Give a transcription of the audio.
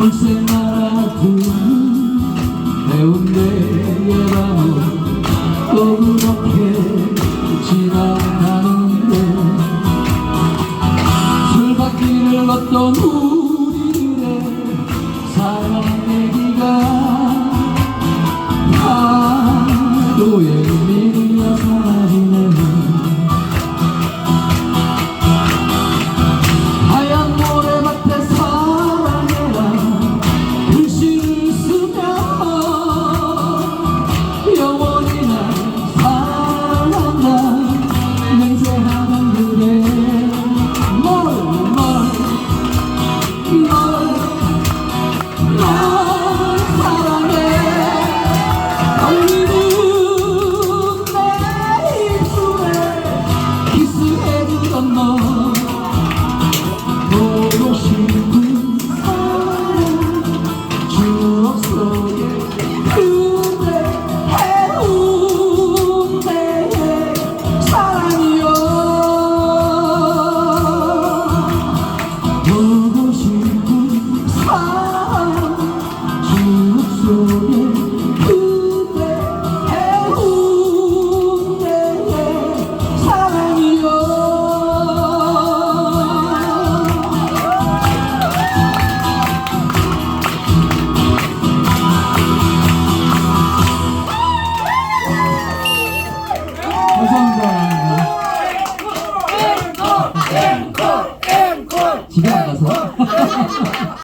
평생 말아두는 해운대의 밤은 또 그렇게 지나가는데 술밭길을 걷던 후 집에 안 가서?